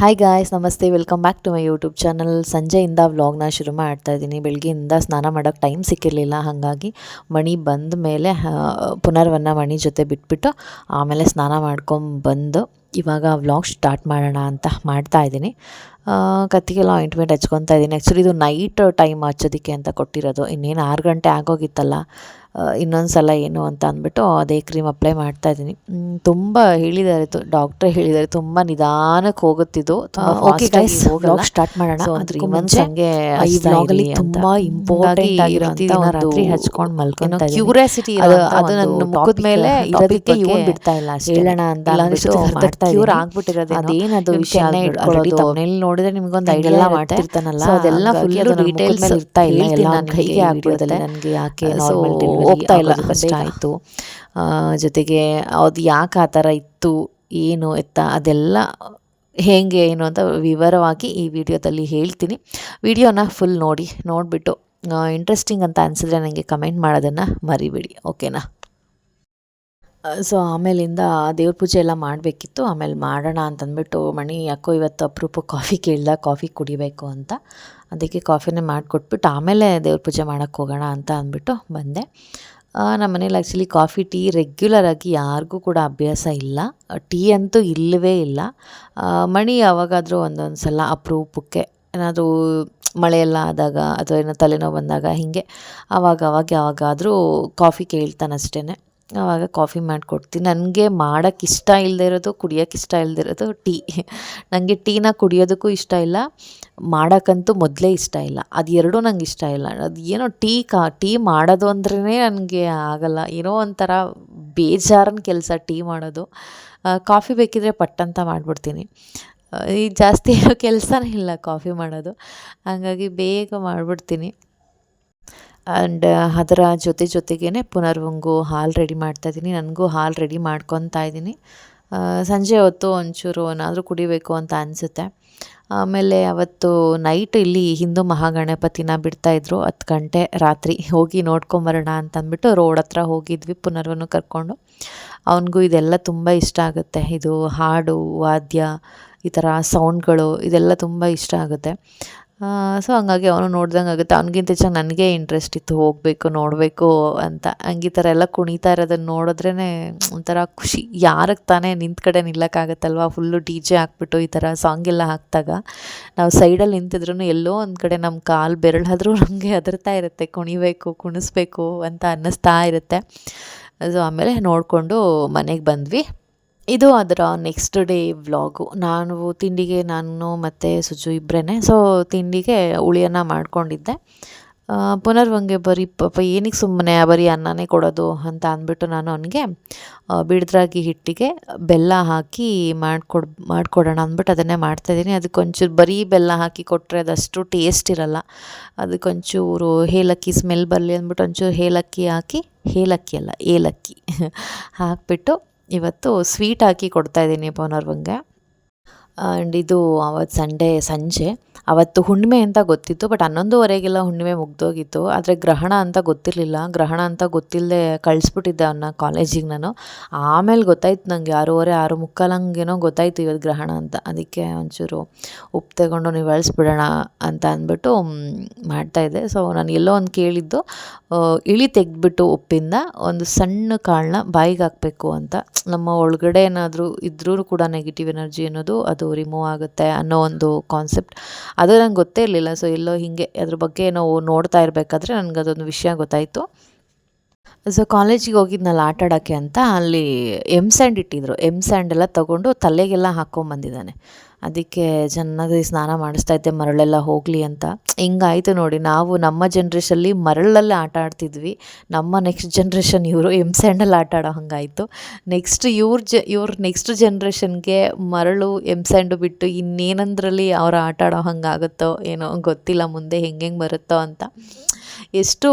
Hi guys ನಮಸ್ತೆ. Welcome back to my YouTube channel ಸಂಜೆಯಿಂದ ವ್ಲಾಗ್ನ ಶುರು ಮಾಡ್ತಾ ಇದ್ದೀನಿ. ಬೆಳಗ್ಗೆಯಿಂದ ಸ್ನಾನ ಮಾಡೋಕ್ಕೆ ಟೈಮ್ ಸಿಕ್ಕಿರಲಿಲ್ಲ. ಹಾಗಾಗಿ ಮಣಿ ಬಂದ ಮೇಲೆ ಪುನರ್ವನ್ನ ಮಣಿ ಜೊತೆ ಬಿಟ್ಬಿಟ್ಟು ಆಮೇಲೆ ಸ್ನಾನ ಮಾಡ್ಕೊಂಬಂದು ಇವಾಗ ವ್ಲಾಗ್ ಸ್ಟಾರ್ಟ್ ಮಾಡೋಣ ಅಂತ ಮಾಡ್ತಾ ಇದ್ದೀನಿ. ಕತ್ತಿಗೆಲ್ಲ ಆಯಿಂಟ್ಮೆಂಟ್ ಹಚ್ಕೊತಾ ಇದ್ದೀನಿ. ಆ್ಯಕ್ಚುಲಿ ಇದು ನೈಟ್ ಟೈಮ್ ಹಚ್ಚೋದಕ್ಕೆ ಅಂತ ಕೊಟ್ಟಿರೋದು. ಇನ್ನೇನು ಆರು ಗಂಟೆ ಆಗೋಗಿತ್ತಲ್ಲ. ಇನ್ನೊಂದು ಸಲ ಏನು ಅಂತ ಅಂದ್ಬಿಟ್ಟು ಅದೇ ಕ್ರೀಮ್ ಅಪ್ಲೈ ಮಾಡ್ತಾ ಇದ್ದೀನಿ. ತುಂಬ ಹೇಳಿದ್ದಾರೆ ಡಾಕ್ಟ್ರೇ ಹೇಳಿದ್ದಾರೆ ತುಂಬ ನಿಧಾನಕ್ಕೆ ಹೋಗುತ್ತಿದ್ದು ಓಕೆ ಗೈಸ್ ವ್ಲಾಗ್ ಸ್ಟಾರ್ಟ್ ಮಾಡೋಣ. ತ್ರೀ ಮಂತ್ಸ್ ಹಂಗೆ ಈ ವ್ಲಾಗಲ್ಲಿ ತುಂಬ ಇಂಪಾರ್ಟೆಂಟ್ ಆಗಿರೋಂಥ ರಾತ್ರಿ ಹಚ್ಕೊಂಡು ಮಲ್ಕೊಂತ ಕ್ಯೂರಿಯಾಸಿಟಿ ಅದು ನನ್ನ ಮುಖದ ಮೇಲೆ ಇರೋದಕ್ಕೆ ಇವನ್ ಬಿಡ್ತಾ ಇಲ್ಲ. ಹೇಳೋಣ ಅಂತ ಕ್ಯೂರ್ ಆಗ್ಬಿಟ್ಟಿರೋದು ಅದೇನದು ವಿಷಯ ತಮ್ಮನೇಲಿ ನೋಡಿದ್ರೆ ನಿಮ್ಗೊಂದು ಐಡಿಯಾ ಎಲ್ಲ ಮಾಡ್ತಿರ್ತಾನಲ್ಲ ಅದೆಲ್ಲ ಫುಲ್ ಡೀಟೇಲ್ಸ್ ಇರ್ತಾ ಇಲ್ಲ ಎಲ್ಲ ಕೈಗೆ ಆಗ್ಬಿಡುತ್ತೆ. ನನಗೆ ಯಾಕೆ ನಾರ್ಮಲ್ ಹೋಗ್ತಾ ಇಲ್ಲ ಕಷ್ಟ ಆಯಿತು. ಜೊತೆಗೆ ಅದು ಯಾಕೆ ಆ ಥರ ಇತ್ತು ಏನು ಎತ್ತ ಅದೆಲ್ಲ ಹೇಗೆ ಏನು ಅಂತ ವಿವರವಾಗಿ ಈ ವಿಡಿಯೋದಲ್ಲಿ ಹೇಳ್ತೀನಿ. ವಿಡಿಯೋನ ಫುಲ್ ನೋಡಿ ನೋಡಿಬಿಟ್ಟು ಇಂಟ್ರೆಸ್ಟಿಂಗ್ ಅಂತ ಅನಿಸಿದ್ರೆ ನನಗೆ ಕಮೆಂಟ್ ಮಾಡೋದನ್ನು ಮರಿಬೇಡಿ ಓಕೆನಾ ಸೊ ಆಮೇಲಿಂದ ದೇವ್ರ ಪೂಜೆ ಎಲ್ಲ ಮಾಡಬೇಕಿತ್ತು. ಆಮೇಲೆ ಮಾಡೋಣ ಅಂತಂದ್ಬಿಟ್ಟು, ಮಣಿ, ಯಾಕೋ ಇವತ್ತು ಅಪರೂಪ ಕಾಫಿ ಕೇಳ್ದ, ಕಾಫಿ ಕುಡಿಬೇಕು ಅಂತ. ಅದಕ್ಕೆ ಕಾಫಿನೇ ಮಾಡಿಕೊಟ್ಬಿಟ್ಟು, ಆಮೇಲೆ ದೇವ್ರ ಪೂಜೆ ಮಾಡೋಕ್ಕೆ ಹೋಗೋಣ ಅಂತ ಅಂದ್ಬಿಟ್ಟು ಬಂದೆ. ನಮ್ಮ ಮನೇಲಿ ಆ್ಯಕ್ಚುಲಿ ಕಾಫಿ, ಟೀ ರೆಗ್ಯುಲರ್ ಆಗಿ ಯಾರಿಗೂ ಕೂಡ ಅಭ್ಯಾಸ ಇಲ್ಲ. ಟೀ ಅಂತೂ ಇಲ್ಲವೇ ಇಲ್ಲ. ಮಣಿ ಯಾವಾಗಾದರೂ ಒಂದೊಂದು ಸಲ ಅಪರೂಪಕ್ಕೆ ಏನಾದರೂ ಮಳೆಯೆಲ್ಲ ಆದಾಗ ಅಥವಾ ಏನೋ ತಲೆನೋವು ಬಂದಾಗ ಹೀಗೆ ಆವಾಗ ಅವಾಗ ಯಾವಾಗಾದರೂ ಕಾಫಿ ಕೇಳ್ತಾನಷ್ಟೇ ಆವಾಗ ಕಾಫಿ ಮಾಡಿಕೊಡ್ತೀನಿ ನನಗೆ ಮಾಡೋಕ್ಕೆ ಇಷ್ಟ ಇಲ್ಲದೆ ಇರೋದು ಕುಡಿಯೋಕ್ಕೆ ಇಷ್ಟ ಇಲ್ಲದೆ ಇರೋದು ಟೀ. ನನಗೆ ಟೀನ ಕುಡಿಯೋದಕ್ಕೂ ಇಷ್ಟ ಇಲ್ಲ, ಮಾಡೋಕ್ಕಂತೂ ಮೊದಲೇ ಇಷ್ಟ ಇಲ್ಲ. ಅದು ಎರಡೂ ನಂಗೆ ಇಷ್ಟ ಇಲ್ಲ. ಅದು ಏನೋ ಟೀ ಕಾ, ಟೀ ಮಾಡೋದು ಅಂದ್ರೇ ನನಗೆ ಆಗಲ್ಲ. ಏನೋ ಒಂಥರ ಬೇಜಾರನ ಕೆಲಸ ಟೀ ಮಾಡೋದು. ಕಾಫಿ ಬೇಕಿದ್ರೆ ಪಟ್ಟಂತ ಮಾಡಿಬಿಡ್ತೀನಿ. ಈ ಜಾಸ್ತಿ ಏನೋ ಕೆಲಸನೇ ಇಲ್ಲ ಕಾಫಿ ಮಾಡೋದು. ಹಾಗಾಗಿ ಬೇಗ ಮಾಡಿಬಿಡ್ತೀನಿ. ಆ್ಯಂಡ್ ಅದರ ಜೊತೆ ಜೊತೆಗೇ ಪುನರ್ವಂಗು ಹಾಲು ರೆಡಿ ಮಾಡ್ತಾ ಇದ್ದೀನಿ. ನನಗೂ ಹಾಲು ರೆಡಿ ಮಾಡ್ಕೊತಾ ಇದ್ದೀನಿ. ಸಂಜೆ ಹೊತ್ತು ಒಂಚೂರು ಏನಾದರೂ ಕುಡಿಬೇಕು ಅಂತ ಅನಿಸುತ್ತೆ. ಆಮೇಲೆ ಅವತ್ತು ನೈಟ್ ಇಲ್ಲಿ ಹಿಂದೂ ಮಹಾಗಣಪತಿನ ಬಿಡ್ತಾಯಿದ್ರು ಹತ್ತು ಗಂಟೆ ರಾತ್ರಿ ಹೋಗಿ ನೋಡ್ಕೊಂಬರೋಣ ಅಂತ ಅಂದ್ಬಿಟ್ಟು ರೋಡ್ ಹತ್ರ ಹೋಗಿದ್ವಿ ಪುನರ್ವನ್ನು ಕರ್ಕೊಂಡು. ಅವನಿಗೂ ಇದೆಲ್ಲ ತುಂಬ ಇಷ್ಟ ಆಗುತ್ತೆ. ಇದು ಹಾಡು, ವಾದ್ಯ, ಈ ಥರ ಸೌಂಡ್ಗಳು ಇದೆಲ್ಲ ತುಂಬ ಇಷ್ಟ ಆಗುತ್ತೆ. ಸೊ ಹಂಗಾಗಿ ಅವನು ನೋಡ್ದಂಗೆ ಆಗುತ್ತೆ. ಅವ್ನಿಗಿಂತ ಹೆಚ್ಚಾಗಿ ನನಗೆ ಇಂಟ್ರೆಸ್ಟ್ ಇತ್ತು, ಹೋಗಬೇಕು, ನೋಡಬೇಕು ಅಂತ. ಹಂಗೆ ಈ ಥರ ಎಲ್ಲ ಕುಣಿತಾ ಇರೋದನ್ನು ನೋಡಿದ್ರೇ ಒಂಥರ ಖುಷಿ. ಯಾರಿಗೆ ತಾನೇ ನಿಂತ ಕಡೆ ನಿಲ್ಲಕ್ಕಾಗತ್ತಲ್ವ? ಫುಲ್ಲು ಡಿ ಜೆ ಹಾಕ್ಬಿಟ್ಟು ಈ ಥರ ಸಾಂಗ್ ಎಲ್ಲ ಹಾಕಿದಾಗ. ನಾವು ಸೈಡಲ್ಲಿ ನಿಂತಿದ್ರು ಎಲ್ಲೋ ಒಂದು ಕಡೆ ನಮ್ಮ ಕಾಲು ಬೆರಳಾದರೂ ನಮಗೆ ಅದರ್ತಾ ಇರುತ್ತೆ. ಕುಣಿಬೇಕು, ಕುಣಿಸ್ಬೇಕು ಅಂತ ಅನ್ನಿಸ್ತಾ ಇರುತ್ತೆ. ಸೊ ಆಮೇಲೆ ನೋಡಿಕೊಂಡು ಮನೆಗೆ ಬಂದ್ವಿ. ಇದು ಅದರ ನೆಕ್ಸ್ಟ್ ಡೇ ವ್ಲಾಗು ನಾನು ತಿಂಡಿಗೆ, ನಾನು ಮತ್ತು ಸುಜು ಇಬ್ಬರೇ ಸೊ ತಿಂಡಿಗೆ ಹುಳಿಯನ್ನ ಮಾಡ್ಕೊಂಡಿದ್ದೆ. ಪುನರ್ವಂಗೆ ಬರೀ ಪಾಪ ಏನಕ್ಕೆ ಸುಮ್ಮನೆ ಬರೀ ಅನ್ನನೇ ಕೊಡೋದು ಅಂತ ಅಂದ್ಬಿಟ್ಟು ನಾನು ಅವನಿಗೆ ಬಿಡದ್ರಾಗಿ ಹಿಟ್ಟಿಗೆ ಬೆಲ್ಲ ಹಾಕಿ ಮಾಡಿಕೊಡ್, ಮಾಡಿಕೊಡೋಣ ಅಂದ್ಬಿಟ್ಟು ಅದನ್ನೇ ಮಾಡ್ತಾಯಿದ್ದೀನಿ ಅದಕ್ಕೊಂಚೂರು ಬರೀ ಬೆಲ್ಲ ಹಾಕಿ ಕೊಟ್ಟರೆ ಅದಷ್ಟು ಟೇಸ್ಟ್ ಇರಲ್ಲ. ಅದಕ್ಕೊಂಚೂರು ಏಲಕ್ಕಿ ಸ್ಮೆಲ್ ಬರಲಿ ಅಂದ್ಬಿಟ್ಟು ಒಂಚೂರು ಏಲಕ್ಕಿ ಹಾಕಿ, ಏಲಕ್ಕಿ ಅಲ್ಲ, ಏಲಕ್ಕಿ ಹಾಕಿಬಿಟ್ಟು ಇವತ್ತು ಸ್ವೀಟ್ ಹಾಕಿ ಕೊಡ್ತಾಯಿದ್ದೀನಿ ಪೌನರ್ವಂಗೆ ಆ್ಯಂಡ್ ಇದು ಅವತ್ತು ಸಂಡೇ ಸಂಜೆ. ಅವತ್ತು ಹುಣ್ಣಿಮೆ ಅಂತ ಗೊತ್ತಿತ್ತು ಬಟ್ ಹನ್ನೊಂದುವರೆಗೆಲ್ಲ ಹುಣ್ಣಿಮೆ ಮುಗ್ದೋಗಿತ್ತು. ಆದರೆ ಗ್ರಹಣ ಅಂತ ಗೊತ್ತಿರಲಿಲ್ಲ. ಗ್ರಹಣ ಅಂತ ಗೊತ್ತಿಲ್ಲದೆ ಕಳಿಸ್ಬಿಟ್ಟಿದ್ದೆ ಅವನ್ನ ಕಾಲೇಜಿಗೆ ನಾನು. ಆಮೇಲೆ ಗೊತ್ತಾಯ್ತು ನನಗೆ ಆರೂವರೆ, ಆರು ಮುಕ್ಕಾಲಂಗೇನೋ ಗೊತ್ತಾಯ್ತು ಇವತ್ತು ಗ್ರಹಣ ಅಂತ. ಅದಕ್ಕೆ ಒಂಚೂರು ಉಪ್ಪು ತಗೊಂಡು ನೀವು ಅಳಿಸ್ಬಿಡೋಣ ಅಂತ ಅಂದ್ಬಿಟ್ಟು ಮಾಡ್ತಾಯಿದ್ದೆ ಸೊ ನಾನು ಎಲ್ಲೋ ಒಂದು ಕೇಳಿದ್ದು ಇಳಿ ತೆಗೆದ್ಬಿಟ್ಟು ಉಪ್ಪಿಂದ ಒಂದು ಸಣ್ಣ ಕಾಳನ್ನ ಬಾಯಿಗೆ ಹಾಕಬೇಕು ಅಂತ. ನಮ್ಮ ಒಳಗಡೆ ಏನಾದರೂ ಇದ್ರೂ ಕೂಡ ನೆಗೆಟಿವ್ ಎನರ್ಜಿ ಅನ್ನೋದು ಅದು ರಿಮೂವ್ ಆಗುತ್ತೆ ಅನ್ನೋ ಒಂದು ಕಾನ್ಸೆಪ್ಟ್ ಅದು ನಂಗೆ ಗೊತ್ತೇ ಇರಲಿಲ್ಲ. ಸೊ ಎಲ್ಲೋ ಹೀಗೆ ಅದ್ರ ಬಗ್ಗೆ ನಾವು ನೋಡ್ತಾ ಇರಬೇಕಾದ್ರೆ ನನಗೆ ಅದೊಂದು ವಿಷಯ ಗೊತ್ತಾಯಿತು. ಸೊ ಕಾಲೇಜಿಗೆ ಹೋಗಿದ್ನಲ್ಲ ಆಟಾಡೋಕ್ಕೆ ಅಂತ, ಅಲ್ಲಿ ಎಂ ಸ್ಯಾಂಡ್ ಇಟ್ಟಿದ್ರು. ಎಂ ಸ್ಯಾಂಡ್ ಎಲ್ಲ ತೊಗೊಂಡು ತಲೆಗೆಲ್ಲ ಹಾಕ್ಕೊಂಬಂದಿದ್ದಾನೆ ಅದಕ್ಕೆ ಚೆನ್ನಾಗಿ ಸ್ನಾನ ಮಾಡಿಸ್ತಾ ಇದ್ದೆ, ಮರಳೆಲ್ಲ ಹೋಗಲಿ ಅಂತ. ಹಿಂಗಾಯ್ತು ನೋಡಿ, ನಾವು ನಮ್ಮ ಜನ್ರೇಷಲ್ಲಿ ಮರಳಲ್ಲೇ ಆಟ ಆಡ್ತಿದ್ವಿ. ನಮ್ಮ ನೆಕ್ಸ್ಟ್ ಜನ್ರೇಷನ್ ಇವರು ಎಂ ಸ್ಯಾಂಡಲ್ಲಿ ಆಟ ಆಡೋ ಹಂಗಾಯಿತು. ನೆಕ್ಸ್ಟ್ ಇವ್ರ ಜ, ಇವ್ರ ನೆಕ್ಸ್ಟ್ ಜನ್ರೇಷನ್ಗೆ ಮರಳು ಎಂ ಸ್ಯಾಂಡು ಬಿಟ್ಟು ಇನ್ನೇನಂದ್ರಲ್ಲಿ ಅವ್ರು ಆಟ ಆಡೋ ಹಂಗಾಗುತ್ತೋ ಏನೋ ಗೊತ್ತಿಲ್ಲ, ಮುಂದೆ ಹೆಂಗೆ ಬರುತ್ತೋ ಅಂತ. ಎಷ್ಟು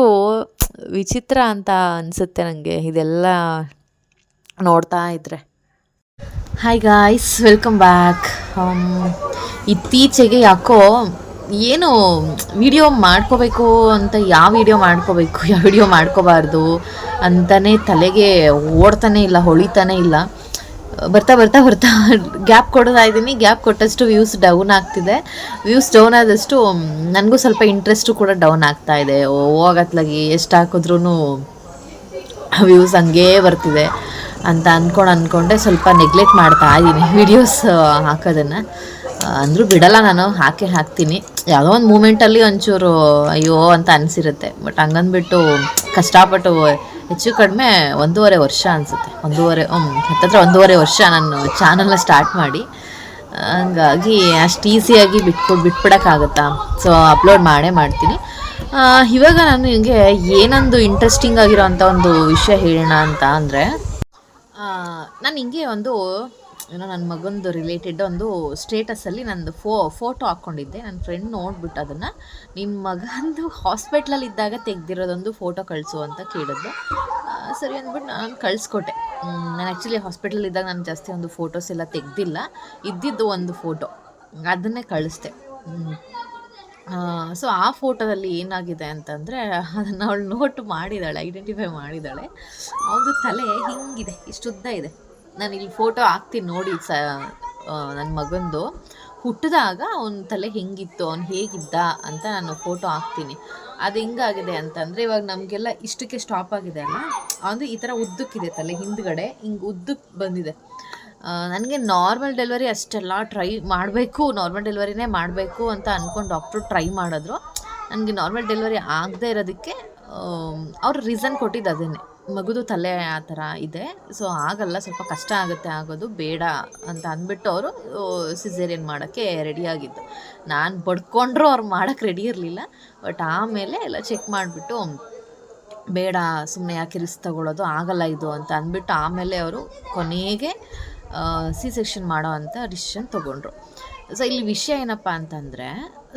ವಿಚಿತ್ರ ಅಂತ ಅನಿಸುತ್ತೆ ನನಗೆ ಇದೆಲ್ಲ ನೋಡ್ತಾ ಇದ್ದರೆ ಹಾಯ್ ಗಾಯ್ಸ್ ವೆಲ್ಕಮ್ ಬ್ಯಾಕ್ ಇತ್ತೀಚೆಗೆ ಯಾಕೋ ಏನು ವಿಡಿಯೋ ಮಾಡ್ಕೋಬೇಕು ಅಂತ ಯಾವ ವಿಡಿಯೋ ಮಾಡ್ಕೋಬೇಕು, ಯಾವ ವಿಡಿಯೋ ಮಾಡ್ಕೋಬಾರ್ದು ಅಂತಲೇ ತಲೆಗೆ ಓಡ್ತಾನೆ ಇಲ್ಲ, ಹೊಳಿತಾನೆ ಇಲ್ಲ. ಬರ್ತಾ ಬರ್ತಾ ಬರ್ತಾ ಗ್ಯಾಪ್ ಕೊಡ್ತಾ ಇದ್ದೀನಿ ಗ್ಯಾಪ್ ಕೊಟ್ಟಷ್ಟು ವ್ಯೂಸ್ ಡೌನ್ ಆಗ್ತಿದೆ. ವ್ಯೂಸ್ ಡೌನ್ ಆದಷ್ಟು ನನಗೂ ಸ್ವಲ್ಪ ಇಂಟ್ರೆಸ್ಟು ಕೂಡ ಡೌನ್ ಆಗ್ತಾ ಇದೆ. ಹೋಗತ್ಲಾಗಿ ಎಷ್ಟು ಹಾಕಿದ್ರೂ ವ್ಯೂಸ್ ಹಂಗೇ ಬರ್ತಿದೆ ಅಂತ ಅಂದ್ಕೊಂಡು ಅಂದ್ಕೊಂಡೆ ಸ್ವಲ್ಪ ನೆಗ್ಲೆಕ್ಟ್ ಮಾಡ್ತಾ ಇದ್ದೀನಿ ವಿಡಿಯೋಸ್ ಹಾಕೋದನ್ನು. ಅಂದರೂ ಬಿಡಲ್ಲ ನಾನು, ಹಾಕೇ ಹಾಕ್ತೀನಿ. ಯಾವುದೋ ಒಂದು ಮೂಮೆಂಟಲ್ಲಿ ಒಂಚೂರು, ಅಯ್ಯೋ ಅಂತ ಅನಿಸಿರುತ್ತೆ. ಬಟ್ ಹಂಗಂದ್ಬಿಟ್ಟು ಕಷ್ಟಪಟ್ಟು ಹೆಚ್ಚು ಕಡಿಮೆ ಒಂದೂವರೆ ವರ್ಷ ಅನಿಸುತ್ತೆ. ಒಂದೂವರೆ ಹತ್ತತ್ರ ಒಂದೂವರೆ ವರ್ಷ ನಾನು ಚಾನಲ್ನ ಸ್ಟಾರ್ಟ್ ಮಾಡಿ. ಹಂಗಾಗಿ ಅಷ್ಟು ಈಸಿಯಾಗಿ ಬಿಟ್ಕೊ, ಬಿಟ್ಬಿಡೋಕ್ಕಾಗತ್ತಾ? ಸೊ ಅಪ್ಲೋಡ್ ಮಾಡೇ ಮಾಡ್ತೀನಿ. ಇವಾಗ ನಾನು ನಿಮಗೆ ಏನೊಂದು ಇಂಟ್ರೆಸ್ಟಿಂಗ್ ಆಗಿರೋ ಅಂಥ ಒಂದು ವಿಷಯ ಹೇಳೋಣ ಅಂತ ಅಂದರೆ ನಾನು ಹಿಂಗೆ ಒಂದು ಏನೋ ನನ್ನ ಮಗಂದು ರಿಲೇಟೆಡ್ ಒಂದು ಸ್ಟೇಟಸಲ್ಲಿ ನಂದು ಫೋ ಫೋಟೋ ಹಾಕ್ಕೊಂಡಿದ್ದೆ. ನನ್ನ ಫ್ರೆಂಡ್ ನೋಡ್ಬಿಟ್ಟು ಅದನ್ನು ನಿಮ್ಮ ಮಗಂದು ಹಾಸ್ಪಿಟ್ಲಲ್ಲಿ ಇದ್ದಾಗ ತೆಗ್ದಿರೋದೊಂದು ಫೋಟೋ ಕಳಿಸು ಅಂತ ಕೇಳಿದ್ದೆ ಸರಿ ಅಂದ್ಬಿಟ್ಟು ನಾನು ಕಳಿಸ್ಕೊಟ್ಟೆ. ನಾನು ಆ್ಯಕ್ಚುಲಿ ಹಾಸ್ಪಿಟ್ಲಲ್ಲಿ ಇದ್ದಾಗ ನಾನು ಜಾಸ್ತಿ ಒಂದು ಫೋಟೋಸ್ ಎಲ್ಲ ತೆಗೆದಿಲ್ಲ. ಇದ್ದಿದ್ದು ಒಂದು ಫೋಟೋ ಅದನ್ನೇ ಕಳಿಸ್ದೆ. ಸೊ ಆ ಫೋಟೋದಲ್ಲಿ ಏನಾಗಿದೆ ಅಂತಂದರೆ ಅದನ್ನು ಅವಳು ನೋಟ್ ಮಾಡಿದ್ದಾಳೆ ಐಡೆಂಟಿಫೈ ಮಾಡಿದ್ದಾಳೆ ಅವನು ತಲೆ ಹಿಂಗಿದೆ ಇಷ್ಟುದ್ದ ಇದೆ. ನಾನು ಇಲ್ಲಿ ಫೋಟೋ ಹಾಕ್ತೀನಿ ನೋಡಿ ಸ ನನ್ನ ಮಗಂದು. ಹುಟ್ಟಿದಾಗ ಅವನ ತಲೆ ಹೆಂಗಿತ್ತು, ಅವ್ನು ಹೇಗಿದ್ದ ಅಂತ ನಾನು ಫೋಟೋ ಹಾಕ್ತೀನಿ. ಅದು ಹೆಂಗಾಗಿದೆ ಅಂತಂದರೆ ಇವಾಗ ನಮಗೆಲ್ಲ ಇಷ್ಟಕ್ಕೆ ಸ್ಟಾಪ್ ಆಗಿದೆ ಅಲ್ಲ? ಅವನು ಈ ಥರ ಉದ್ದಕ್ಕಿದೆ ತಲೆ ಹಿಂದ್ಗಡೆ, ಹಿಂಗೆ ಉದ್ದಕ್ಕೆ ಬಂದಿದೆ. ನನಗೆ ನಾರ್ಮಲ್ ಡೆಲಿವರಿ ಅಷ್ಟೆಲ್ಲ ಟ್ರೈ ಮಾಡಬೇಕು ನಾರ್ಮಲ್ ಡೆಲಿವರಿನೇ ಮಾಡಬೇಕು ಅಂತ ಅಂದ್ಕೊಂಡು ಡಾಕ್ಟ್ರು ಟ್ರೈ ಮಾಡಿದ್ರು. ನನಗೆ ನಾರ್ಮಲ್ ಡೆಲಿವರಿ ಆಗದೇ ಇರೋದಕ್ಕೆ ಅವ್ರು ರೀಸನ್ ಕೊಟ್ಟಿದ್ದು ಅದೇನೆ. ಮಗುದು ತಲೆ ಆ ಥರ ಇದೆ. ಸೊ ಆಗಲ್ಲ. ಸ್ವಲ್ಪ ಕಷ್ಟ ಆಗುತ್ತೆ ಆಗೋದು. ಬೇಡ ಅಂತ ಅಂದ್ಬಿಟ್ಟು ಅವರು ಸಿಸೇರಿಯನ್ ಮಾಡೋಕ್ಕೆ ರೆಡಿಯಾಗಿದ್ದು ನಾನು ಬಡ್ಕೊಂಡ್ರೂ ಅವ್ರು ಮಾಡೋಕ್ಕೆ ರೆಡಿ ಇರಲಿಲ್ಲ. ಬಟ್ ಆಮೇಲೆ ಎಲ್ಲ ಚೆಕ್ ಮಾಡಿಬಿಟ್ಟು, ಬೇಡ ಸುಮ್ಮನೆ ಯಾಕೆ ರಿಸ್ಕ್ ತಗೊಳ್ಳೋದು ಆಗಲ್ಲ ಇದು ಅಂತ ಅಂದ್ಬಿಟ್ಟು ಆಮೇಲೆ ಅವರು ಕೊನೆಗೆ ಸಿ ಸೆಕ್ಷನ್ ಮಾಡೋ ಅಂಥ ಡಿಸಿಷನ್ ತೊಗೊಂಡ್ರು. ಸೊ ಇಲ್ಲಿ ವಿಷಯ ಏನಪ್ಪ ಅಂತಂದರೆ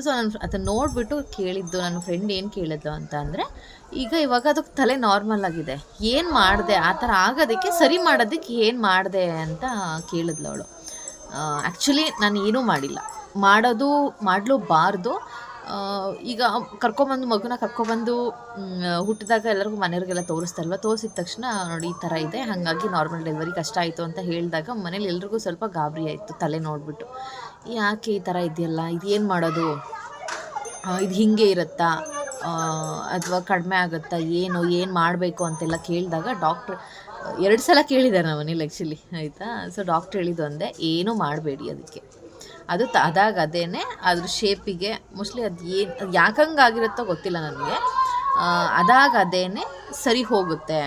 ಸೊ ನಾನು ಅದನ್ನು ನೋಡಿಬಿಟ್ಟು ಕೇಳಿದ್ದು ನನ್ನ ಫ್ರೆಂಡ್ ಏನು ಕೇಳಿದ್ದು ಅಂತ ಅಂದರೆ ಈಗ ಇವಾಗ ಅದಕ್ಕೆ ತಲೆ ನಾರ್ಮಲ್ ಆಗಿದೆ. ಏನು ಮಾಡಿದೆ? ಆ ಥರ ಆಗೋದಕ್ಕೆ ಸರಿ ಮಾಡೋದಕ್ಕೆ ಏನು ಮಾಡಿದೆ ಅಂತ ಕೇಳಿದ್ಲು ಅವಳು. ಆ್ಯಕ್ಚುಲಿ ನಾನು ಏನೂ ಮಾಡಿಲ್ಲ. ಮಾಡೋದು, ಮಾಡಲೂಬಾರ್ದು. ಈಗ ಕರ್ಕೊಂಬಂದು, ಮಗುನ ಕರ್ಕೊಬಂದು ಹುಟ್ಟಿದಾಗ ಎಲ್ಲರಿಗೂ ಮನೆಯವ್ರಿಗೆಲ್ಲ ತೋರಿಸ್ತಾರಲ್ವ, ತೋರಿಸಿದ ತಕ್ಷಣ ನೋಡಿ ಈ ಥರ ಇದೆ. ಹಾಗಾಗಿ ನಾರ್ಮಲ್ ಡೆಲಿವರಿ ಕಷ್ಟ ಆಯಿತು ಅಂತ ಹೇಳಿದಾಗ ಮನೇಲಿ ಎಲ್ರಿಗೂ ಸ್ವಲ್ಪ ಗಾಬರಿ ಆಯಿತು ತಲೆ ನೋಡಿಬಿಟ್ಟು. ಯಾಕೆ ಈ ಥರ ಇದೆಯಲ್ಲ? ಇದು ಏನು ಮಾಡೋದು? ಇದು ಹಿಂಗೆ ಇರುತ್ತಾ? ಅಥವಾ ಕಡಿಮೆ ಆಗುತ್ತಾ? ಏನು? ಏನು ಮಾಡಬೇಕು ಅಂತೆಲ್ಲ ಕೇಳಿದಾಗ ಡಾಕ್ಟ್ರ್, ಎರಡು ಸಲ ಕೇಳಿದ್ದಾರೆ ನಮ್ಮ ಮನೇಲಿ ಆ್ಯಕ್ಚುಲಿ ಆಯಿತಾ? ಸೊ ಡಾಕ್ಟ್ರ್ ಹೇಳಿದ್ದು ಒಂದೇ, ಏನೂ ಮಾಡಬೇಡಿ ಅದಕ್ಕೆ. ಅದು ತ, ಅದಾಗ ಅದೇನೆ, ಅದ್ರ ಶೇಪಿಗೆ ಮೋಸ್ಟ್ಲಿ ಅದು ಏನು, ಅದು ಗೊತ್ತಿಲ್ಲ ನನಗೆ. ಅದಾಗ ಅದೇನೇ ಸರಿ ಹೋಗುತ್ತೆ.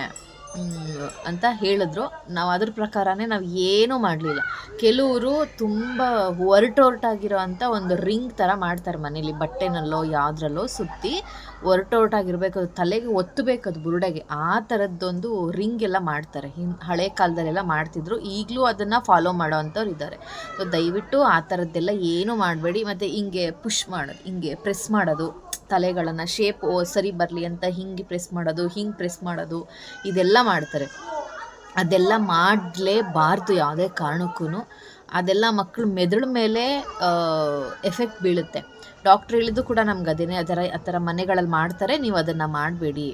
ಅಂತ ಹೇಳಿದ್ರು. ನಾವು ಅದ್ರ ಪ್ರಕಾರನೇ ನಾವು ಏನೂ ಮಾಡಲಿಲ್ಲ. ಕೆಲವರು ತುಂಬ ಒರಟೊರಟಾಗಿರೋ ಅಂಥ ಒಂದು ರಿಂಗ್ ಥರ ಮಾಡ್ತಾರೆ ಮನೇಲಿ, ಬಟ್ಟೆನಲ್ಲೋ, ಯಾವುದ್ರಲ್ಲೋ ಸುತ್ತಿ ಒರಟೊರಟಾಗಿರ್ಬೇಕು, ಅದು ತಲೆಗೆ ಒತ್ತಬೇಕು ಅದು ಬುರುಡೆಗೆ. ಆ ಥರದ್ದೊಂದು ರಿಂಗ್ ಎಲ್ಲ ಮಾಡ್ತಾರೆ. ಹಿಂ, ಹಳೆ ಕಾಲದಲ್ಲೆಲ್ಲ ಮಾಡ್ತಿದ್ರು. ಈಗಲೂ ಅದನ್ನು ಫಾಲೋ ಮಾಡೋ ಅಂಥವ್ರು ಇದ್ದಾರೆ. ಸೊ ದಯವಿಟ್ಟು ಆ ಥರದ್ದೆಲ್ಲ ಏನೂ ಮಾಡಬೇಡಿ. ಮತ್ತು ಹಿಂಗೆ ಪುಷ್ ಮಾಡೋದು, ಹಿಂಗೆ ಪ್ರೆಸ್ ಮಾಡೋದು ತಲೆಗಳನ್ನು ಶೇಪ್ ಸರಿ ಬರಲಿ ಅಂತ ಹಿಂಗೆ ಪ್ರೆಸ್ ಮಾಡೋದು, ಹಿಂಗೆ ಪ್ರೆಸ್ ಮಾಡೋದು, ಇದೆಲ್ಲ ಮಾಡ್ತಾರೆ. ಅದೆಲ್ಲ ಮಾಡಲೇಬಾರ್ದು ಯಾವುದೇ ಕಾರಣಕ್ಕೂ ಅದೆಲ್ಲ ಮಕ್ಕಳು ಮೆದುಳು ಮೇಲೆ ಎಫೆಕ್ಟ್ ಬೀಳುತ್ತೆ. ಡಾಕ್ಟ್ರ್ ಹೇಳಿದ್ದು ಕೂಡ ನಮ್ಗೆ ಅದೇನೇ ಥರ, ಆ ಥರ ಮನೆಗಳಲ್ಲಿ ಮಾಡ್ತಾರೆ, ನೀವು ಅದನ್ನು ಮಾಡಬೇಡಿ.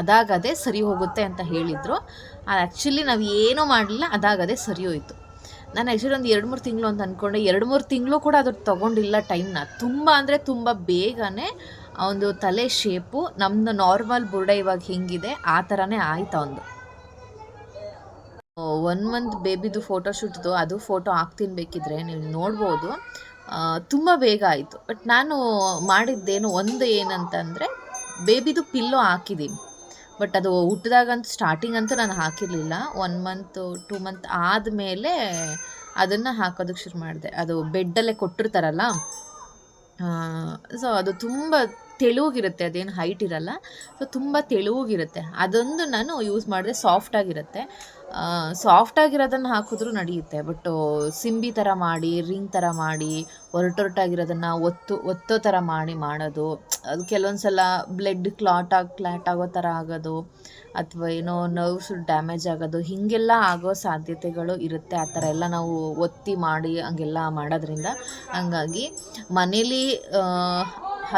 ಅದಾಗದೇ ಸರಿ ಹೋಗುತ್ತೆ ಅಂತ ಹೇಳಿದರು. ಆ್ಯಕ್ಚುಲಿ ನಾವು ಏನೂ ಮಾಡಲಿಲ್ಲ ಅದಾಗದೇ ಸರಿ ಹೋಯಿತು. ನಾನು ಆ್ಯಕ್ಚುಲಿ ಒಂದು ಎರಡು ಮೂರು ತಿಂಗಳು ಅಂತ ಅಂದ್ಕೊಂಡೆ ಎರಡು ಮೂರು ತಿಂಗಳು ಕೂಡ ಅದು ತೊಗೊಂಡಿಲ್ಲ ಟೈಮ್ನ ತುಂಬ ಅಂದರೆ ತುಂಬ ಬೇಗನೆ ಒಂದು ತಲೆ ಶೇಪು ನಮ್ಮದು ನಾರ್ಮಲ್ ಬುರ್ಡೆ ಇವಾಗ ಹಿಂಗಿದೆ, ಆ ಥರನೇ ಆಯ್ತು ಅವನದು ಒನ್ ಮಂತ್ ಬೇಬಿದು ಫೋಟೋ ಶೂಟ್ದು ಅದು ಫೋಟೋ ಹಾಕ್ತೀನಿ ಬೇಕಿದ್ರೆ ನೀವು ನೋಡ್ಬೋದು. ತುಂಬ ಬೇಗ ಆಯಿತು. ಬಟ್ ನಾನು ಮಾಡಿದ್ದೇನು ಒಂದು ಏನಂತಂದರೆ ಬೇಬಿದು ಪಿಲ್ಲೋ ಹಾಕಿದ್ದೀನಿ. ಬಟ್ ಅದು ಹುಟ್ಟಿದಾಗಂತೂ ಸ್ಟಾರ್ಟಿಂಗ್ ಅಂತೂ ನಾನು ಹಾಕಿರಲಿಲ್ಲ. ಒನ್ ಮಂತು ಟೂ ಮಂತ್ ಆದಮೇಲೆ ಅದನ್ನು ಹಾಕೋದಕ್ಕೆ ಶುರು ಮಾಡಿದೆ. ಅದು ಬೆಡ್ಡಲ್ಲೇ ಕೊಟ್ಟಿರ್ತಾರಲ್ಲ? ಸೊ ಅದು ತುಂಬ ತೆಳುವಾಗಿರುತ್ತೆ, ಅದೇನು ಹೈಟ್ ಇರಲ್ಲ. ಸೊ ತುಂಬ ತೆಳುವಾಗಿರುತ್ತೆ. ಅದೊಂದು ನಾನು ಯೂಸ್ ಮಾಡಿದೆ ಸಾಫ್ಟಾಗಿರುತ್ತೆ ಸಾಫ್ಟಾಗಿರೋದನ್ನು ಹಾಕಿದ್ರೂ ನಡೆಯುತ್ತೆ. ಬಟ್ ಸಿಂಬಿ ಥರ ಮಾಡಿ ರಿಂಗ್ ಥರ ಮಾಡಿ, ಒರಟೊರಟಾಗಿರೋದನ್ನು ಒತ್ತು, ಒತ್ತೋ ಥರ ಮಾಡಿ ಮಾಡೋದು, ಅದು ಕೆಲವೊಂದು ಸಲ ಬ್ಲಡ್ ಕ್ಲಾಟ್ ಆಗಿ ಕ್ಲಾಟ್ ಆಗೋ ಥರ ಆಗೋದು, ಅಥವಾ ಏನೋ ನರ್ವ್ಸ್ ಡ್ಯಾಮೇಜ್ ಆಗೋದು, ಹೀಗೆಲ್ಲ ಆಗೋ ಸಾಧ್ಯತೆಗಳು ಇರುತ್ತೆ. ಆ ಥರ ಎಲ್ಲ ನಾವು ಒತ್ತಿ ಮಾಡಿ ಹಂಗೆಲ್ಲ ಮಾಡೋದ್ರಿಂದ ಹಂಗಾಗಿ ಮನೇಲಿ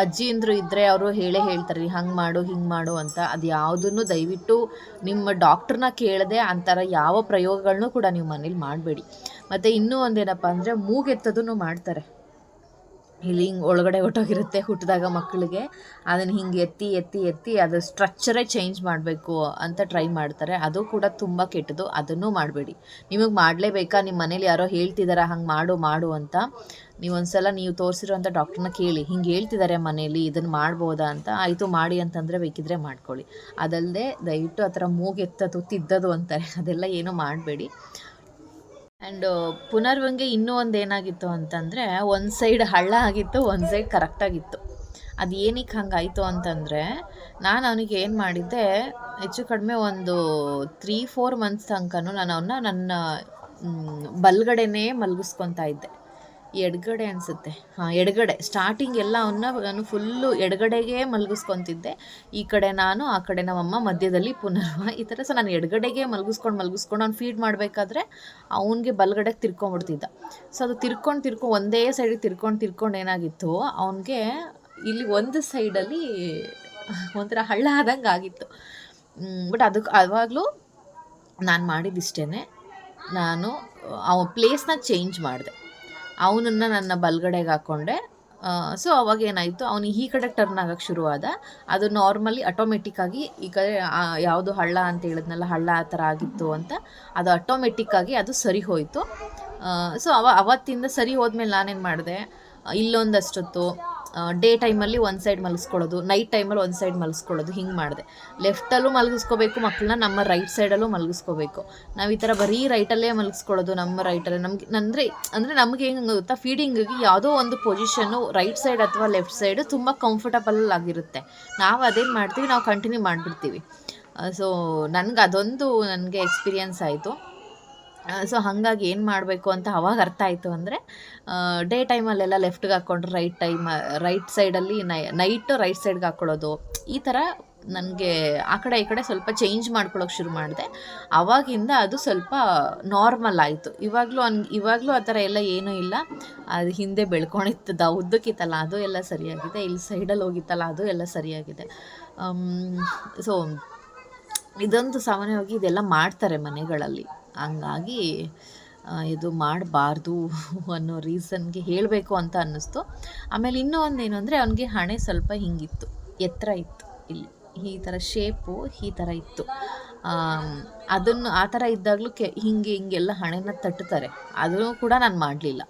ಅಜ್ಜಿಯಂದ್ರು ಇದ್ದರೆ ಅವರು ಹೇಳೇ ಹೇಳ್ತಾರೆ ರೀ ಹಂಗೆ ಮಾಡು, ಹಿಂಗೆ ಮಾಡು ಅಂತ. ಅದು ಯಾವುದನ್ನು ದಯವಿಟ್ಟು ನಿಮ್ಮ ಡಾಕ್ಟ್ರನ್ನ ಕೇಳದೆ ಅಂತರ ಯಾವ ಪ್ರಯೋಗಗಳನ್ನೂ ಕೂಡ ನೀವು ಮನೇಲಿ ಮಾಡಬೇಡಿ. ಮತ್ತು ಇನ್ನೂ ಒಂದೇನಪ್ಪ ಅಂದರೆ ಮೂಗೆತ್ತೋದನ್ನು ಮಾಡ್ತಾರೆ. ಇಲ್ಲಿ ಹಿಂಗೆ ಒಳಗಡೆ ಹೊಟ್ಟೋಗಿರುತ್ತೆ ಹುಟ್ಟಿದಾಗ ಮಕ್ಕಳಿಗೆ. ಅದನ್ನು ಹಿಂಗೆ ಎತ್ತಿ ಎತ್ತಿ ಎತ್ತಿ ಅದು ಸ್ಟ್ರಕ್ಚರೇ ಚೇಂಜ್ ಮಾಡಬೇಕು ಅಂತ ಟ್ರೈ ಮಾಡ್ತಾರೆ. ಅದು ಕೂಡ ತುಂಬ ಕೆಟ್ಟದು. ಅದನ್ನೂ ಮಾಡಬೇಡಿ. ನಿಮಗೆ ಮಾಡಲೇಬೇಕಾ? ನಿಮ್ಮ ಮನೇಲಿ ಯಾರೋ ಹೇಳ್ತಿದ್ದಾರೆ ಹಂಗೆ ಮಾಡು ಮಾಡು ಅಂತ. ನೀವು ಒಂದ್ಸಲ ನೀವು ತೋರಿಸಿರುವಂಥ ಡಾಕ್ಟ್ರನ್ನ ಕೇಳಿ. ಹಿಂಗೆ ಹೇಳ್ತಿದ್ದಾರೆ ಮನೇಲಿ ಇದನ್ನು ಮಾಡ್ಬೋದಾ ಅಂತ. ಆಯಿತು ಮಾಡಿ ಅಂತಂದರೆ ಬೇಕಿದ್ರೆ ಮಾಡ್ಕೊಳ್ಳಿ. ಅದಲ್ಲದೆ ದಯವಿಟ್ಟು ಆ ಥರ ಮೂಗೆತ್ತದು ತಿದ್ದದು ಅಂತಾರೆ. ಅದೆಲ್ಲ ಏನೂ ಮಾಡಬೇಡಿ. ಆ್ಯಂಡ್ ಪುನರ್ವಂಗೆ ಇನ್ನೂ ಒಂದು ಏನಾಗಿತ್ತು ಅಂತಂದರೆ, ಒಂದು ಸೈಡ್ ಹಳ್ಳ ಆಗಿತ್ತು, ಒಂದು ಸೈಡ್ ಕರೆಕ್ಟಾಗಿತ್ತು ಅದು ಏನಕ್ಕೆ ಹಂಗಾಯಿತು ಅಂತಂದರೆ, ನಾನು ಅವನಿಗೆ ಏನು ಮಾಡಿದ್ದೆ, ಹೆಚ್ಚು ಕಡಿಮೆ ಒಂದು ತ್ರೀ ಫೋರ್ ಮಂತ್ಸ್ ತನಕನೂ ನಾನು ಅವನ್ನ ನನ್ನ ಬಲ್ಗಡೆನೇ ಮಲಗಿಸ್ಕೊತಾ ಇದ್ದೆ. ಎಡಗಡೆ ಅನಿಸುತ್ತೆ. ಹಾಂ, ಎಡಗಡೆ. ಸ್ಟಾರ್ಟಿಂಗ್ ಎಲ್ಲ ಅವನ್ನ ನಾನು ಫುಲ್ಲು ಎಡಗಡೆಗೆ ಮಲಗಿಸ್ಕೊತಿದ್ದೆ. ಈ ಕಡೆ ನಾನು, ಆ ಕಡೆ ನಮ್ಮಮ್ಮ ಮಧ್ಯದಲ್ಲಿ ಪುನರ್ವ. ಈ ಥರ ಸೊ ನಾನು ಎಡಗಡೆಗೆ ಮಲಗಿಸ್ಕೊಂಡು ಮಲಗಿಸ್ಕೊಂಡು ಅವ್ನು ಫೀಡ್ ಮಾಡಬೇಕಾದ್ರೆ ಅವನಿಗೆ ಬಲಗಡೆಗೆ ತಿರ್ಕೊಂಡ್ಬಿಡ್ತಿದ್ದ ಸೊ ಅದು ತಿರ್ಕೊಂಡು ತಿರ್ಕೊಂಡು ಒಂದೇ ಸೈಡಿಗೆ ತಿರ್ಕೊಂಡು ತಿರ್ಕೊಂಡು ಏನಾಗಿತ್ತು, ಅವನಿಗೆ ಇಲ್ಲಿ ಒಂದು ಸೈಡಲ್ಲಿ ಒಂಥರ ಹಳ್ಳ ಆದಂಗೆ ಆಗಿತ್ತು. ಬಟ್ ಅದಕ್ಕೆ ಅವಾಗಲೂ ನಾನು ಮಾಡಿದ್ದಿಷ್ಟೇ ನಾನು ಅವ ಪ್ಲೇಸ್ನ ಚೇಂಜ್ ಮಾಡಿದೆ. ಅವನನ್ನು ನನ್ನ ಬಲ್ಗಡೆಗೆ ಹಾಕ್ಕೊಂಡೆ ಸೊ ಅವಾಗ ಏನಾಯಿತು, ಅವನು ಈ ಕಡೆ ಟರ್ನ್ ಆಗಕ್ಕೆ ಶುರುವಾದ. ಅದು ನಾರ್ಮಲಿ ಆಟೋಮೆಟಿಕ್ಕಾಗಿ ಈ ಕಡೆ ಯಾವುದು ಹಳ್ಳ ಅಂತ ಹೇಳಿದ್ನಲ್ಲ, ಹಳ್ಳ ಆ ಥರ ಆಗಿತ್ತು ಅಂತ, ಅದು ಆಟೋಮೆಟಿಕ್ಕಾಗಿ ಅದು ಸರಿ ಹೋಯಿತು. ಸೊ ಅವ, ಅವತ್ತಿಂದ ಸರಿ ಹೋದ್ಮೇಲೆ ನಾನೇನು ಮಾಡಿದೆ, ಇಲ್ಲೊಂದಷ್ಟೊತ್ತು ಡೇ ಟೈಮಲ್ಲಿ ಒಂದು ಸೈಡ್ ಮಲಗಿಸ್ಕೊಳ್ಳೋದು ನೈಟ್ ಟೈಮಲ್ಲಿ ಒಂದು ಸೈಡ್ ಮಲಗಿಸ್ಕೊಳ್ಳೋದು, ಹಿಂಗೆ ಮಾಡಿದೆ. ಲೆಫ್ಟಲ್ಲೂ ಮಲಗಿಸ್ಕೋಬೇಕು ಮಕ್ಕಳನ್ನ ನಮ್ಮ ರೈಟ್ ಸೈಡಲ್ಲೂ ಮಲಗಿಸ್ಕೋಬೇಕು. ನಾವು ಈ ಥರ ಬರೀ ರೈಟಲ್ಲೇ ಮಲಗಿಸ್ಕೊಳ್ಳೋದು, ನಮ್ಮ ರೈಟಲ್ಲೇ ನಮಗೆ ಅಂದರೆ ಅಂದರೆ ನಮಗೆ ಹೆಂಗೆ ಗೊತ್ತಾ ಫೀಡಿಂಗಿಗೆ ಯಾವುದೋ ಒಂದು ಪೊಸಿಷನ್ನು ರೈಟ್ ಸೈಡ್ ಅಥವಾ ಲೆಫ್ಟ್ ಸೈಡು ತುಂಬ ಕಂಫರ್ಟಬಲ್ ಆಗಿರುತ್ತೆ. ನಾವು ಅದೇನು ಮಾಡ್ತೀವಿ, ನಾವು ಕಂಟಿನ್ಯೂ ಮಾಡಿಬಿಡ್ತೀವಿ. ಸೊ ನನಗೆ ಅದೊಂದು ನನಗೆ ಎಕ್ಸ್ಪೀರಿಯನ್ಸ್ ಆಯಿತು. ಸೊ ಹಾಗಾಗಿ ಏನು ಮಾಡಬೇಕು ಅಂತ ಅವಾಗ ಅರ್ಥ ಆಯಿತು ಅಂದರೆ ಡೇ ಟೈಮಲ್ಲೆಲ್ಲ ಲೆಫ್ಟ್ಗೆ ಹಾಕ್ಕೊಂಡ್ರೆ ರೈಟ್ ಟೈಮ್ ರೈಟ್ ಸೈಡಲ್ಲಿ ನೈಟು ರೈಟ್ ಸೈಡ್ಗೆ ಹಾಕ್ಕೊಳ್ಳೋದು ಈ ಥರ ನನಗೆ ಆ ಕಡೆ ಈ ಕಡೆ ಸ್ವಲ್ಪ ಚೇಂಜ್ ಮಾಡ್ಕೊಳ್ಳೋಕೆ ಶುರು ಮಾಡಿದೆ. ಆವಾಗಿಂದ ಅದು ಸ್ವಲ್ಪ ನಾರ್ಮಲ್ ಆಯಿತು. ಇವಾಗಲೂ ಅನ್ ಇವಾಗಲೂ ಆ ಥರ ಎಲ್ಲ ಏನೂ ಇಲ್ಲ. ಅದು ಹಿಂದೆ ಬೆಳ್ಕೊಂಡಿತ್ತದ ಉದ್ದಕ್ಕಿತ್ತಲ್ಲ, ಅದು ಎಲ್ಲ ಸರಿಯಾಗಿದೆ. ಇಲ್ಲಿ ಸೈಡಲ್ಲಿ ಹೋಗಿತ್ತಲ್ಲ, ಅದು ಎಲ್ಲ ಸರಿಯಾಗಿದೆ. ಸೊ ಇದೊಂದು ಸಾಮಾನ್ಯವಾಗಿ ಇದೆಲ್ಲ ಮಾಡ್ತಾರೆ ಮನೆಗಳಲ್ಲಿ. ಹಂಗಾಗಿ ಇದು ಮಾಡಬಾರ್ದು ಅನ್ನೋ ರೀಸನ್ಗೆ ಹೇಳಬೇಕು ಅಂತ ಅನ್ನಿಸ್ತು. ಆಮೇಲೆ ಇನ್ನೂ ಒಂದು ಏನು ಅಂದರೆ, ಅವನಿಗೆ ಹಣೆ ಸ್ವಲ್ಪ ಹಿಂಗಿತ್ತು. ಎತ್ತರ ಇತ್ತು ಇಲ್ಲಿ. ಈ ಥರ ಶೇಪು ಈ ಥರ ಇತ್ತು. ಅದನ್ನು ಆ ಥರ ಇದ್ದಾಗಲೂ ಕೆ, ಹಿಂಗೆ, ಹಿಂಗೆಲ್ಲ ಹಣೆನ ತಟ್ಟುತ್ತಾರೆ ಅದನ್ನು ಕೂಡ ನಾನು ಮಾಡಲಿಲ್ಲ.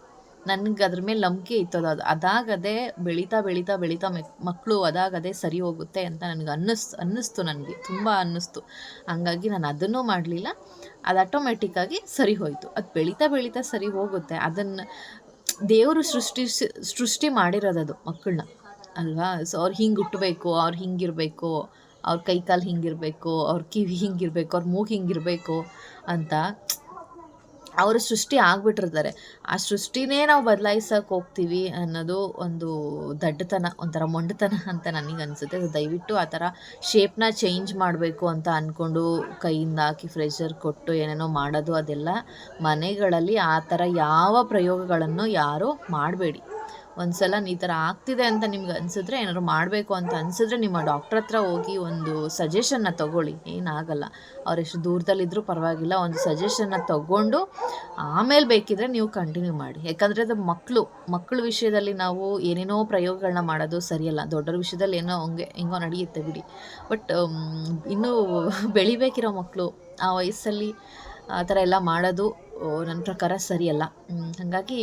ನನಗೆ ಅದ್ರ ಮೇಲೆ ನಂಬಿಕೆ ಇತ್ತು ಅದು, ಅದಾಗದೇ ಬೆಳೀತಾ ಬೆಳೀತಾ ಬೆಳೀತಾ ಮೆಕ್ ಮಕ್ಕಳು ಅದಾಗದೇ ಸರಿ ಹೋಗುತ್ತೆ ಅಂತ ನನಗೆ ಅನ್ನಿಸ್, ಅನ್ನಿಸ್ತು ನನಗೆ. ತುಂಬ ಅನ್ನಿಸ್ತು. ಹಂಗಾಗಿ ನಾನು ಅದನ್ನೂ ಮಾಡಲಿಲ್ಲ. ಅದು ಆಟೋಮೆಟಿಕ್ಕಾಗಿ ಸರಿ ಹೋಯಿತು. ಅದು ಬೆಳೀತಾ ಬೆಳೀತಾ ಸರಿ ಹೋಗುತ್ತೆ. ಅದನ್ನು ದೇವರು ಸೃಷ್ಟಿ ಸೃಷ್ಟಿ ಮಾಡಿರೋದದು ಮಕ್ಕಳನ್ನ. ಅಲ್ವಾ? ಸೊ ಅವ್ರು ಹಿಂಗೆ ಹುಟ್ಟಬೇಕು, ಅವ್ರು ಹಿಂಗಿರಬೇಕು, ಅವ್ರ ಕೈ ಕಾಲು ಹಿಂಗಿರಬೇಕು, ಅವ್ರ ಕಿವಿ ಹಿಂಗಿರಬೇಕು, ಅವ್ರ ಮೂಗು ಹಿಂಗಿರಬೇಕು ಅಂತ ಅವರು ಸೃಷ್ಟಿ ಆಗಿಬಿಟ್ಟಿರ್ತಾರೆ. ಆ ಸೃಷ್ಟಿನೇ ನಾವು ಬದಲಾಯಿಸೋಕೆ ಹೋಗ್ತೀವಿ ಅನ್ನೋದು ಒಂದು ದಡ್ಡತನ, ಒಂಥರ ಮೊಂಡತನ ಅಂತ ನನಗೆ ಅನಿಸುತ್ತೆ. ದಯವಿಟ್ಟು ಆ ಥರ ಶೇಪ್ನ ಚೇಂಜ್ ಮಾಡಬೇಕು ಅಂತ ಅಂದ್ಕೊಂಡು ಕೈಯಿಂದ ಹಾಕಿ ಫ್ರೆಷರ್ ಕೊಟ್ಟು ಏನೇನೋ ಮಾಡೋದು ಅದೆಲ್ಲ ಮನೆಗಳಲ್ಲಿ ಆ ಥರ ಯಾವ ಪ್ರಯೋಗಗಳನ್ನು ಯಾರೂ ಮಾಡಬೇಡಿ. ಒಂದು ಸಲ ಈ ಥರ ಆಗ್ತಿದೆ ಅಂತ ನಿಮ್ಗೆ ಅನ್ಸಿದ್ರೆ ಏನಾದ್ರು ಮಾಡಬೇಕು ಅಂತ ಅನ್ಸಿದ್ರೆ ನಿಮ್ಮ ಡಾಕ್ಟ್ರ್ ಹತ್ರ ಹೋಗಿ ಒಂದು ಸಜೆಷನ್ನ ತಗೊಳ್ಳಿ. ಏನಾಗಲ್ಲ. ಅವರೆಷ್ಟು ದೂರದಲ್ಲಿದ್ದರೂ ಪರವಾಗಿಲ್ಲ. ಒಂದು ಸಜೆಷನ್ನ ತಗೊಂಡು ಆಮೇಲೆ ಬೇಕಿದ್ರೆ ನೀವು ಕಂಟಿನ್ಯೂ ಮಾಡಿ. ಯಾಕಂದರೆ ಅದು ಮಕ್ಕಳು ಮಕ್ಕಳ ವಿಷಯದಲ್ಲಿ ನಾವು ಏನೇನೋ ಪ್ರಯೋಗಗಳನ್ನ ಮಾಡೋದು ಸರಿಯಲ್ಲ. ದೊಡ್ಡರ ವಿಷಯದಲ್ಲಿ ಏನೋ ಹಂಗೆ ಹೆಂಗೋ ನಡೆಯುತ್ತೆ ಬಿಡಿ. ಬಟ್ ಇನ್ನೂ ಬೆಳಿಬೇಕಿರೋ ಮಕ್ಕಳು ಆ ವಯಸ್ಸಲ್ಲಿ ಆ ಥರ ಎಲ್ಲ ಮಾಡೋದು ನನ್ನ ಪ್ರಕಾರ ಸರಿಯಲ್ಲ. ಹಾಗಾಗಿ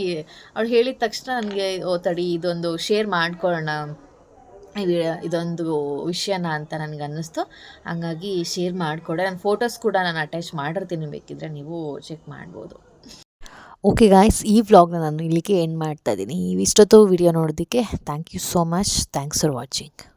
ಅವ್ಳು ಹೇಳಿದ ತಕ್ಷಣ ನನಗೆ, ಓ, ತಡಿ, ಇದೊಂದು ಶೇರ್ ಮಾಡ್ಕೊಳ್ಳೋಣ ಇದೊಂದು ವಿಷಯನ ಅಂತ ನನಗೆ ಅನ್ನಿಸ್ತು. ಹಾಗಾಗಿ ಶೇರ್ ಮಾಡಿಕೊಡೆ. ನನ್ನ ಫೋಟೋಸ್ ಕೂಡ ನಾನು ಅಟ್ಯಾಚ್ ಮಾಡಿರ್ತೀನಿ ಬೇಕಿದ್ರೆ ನೀವು ಚೆಕ್ ಮಾಡ್ಬೋದು. ಓಕೆ ಗಾಯ್ಸ್ ಈ ವ್ಲಾಗ್ನ ನಾನು ಇಲ್ಲಿಗೆ ಎಂಡ್ ಮಾಡ್ತಾ ಇದ್ದೀನಿ. ಇಷ್ಟೊತ್ತು ವಿಡಿಯೋ ನೋಡೋದಕ್ಕೆ thank you so much thanks for watching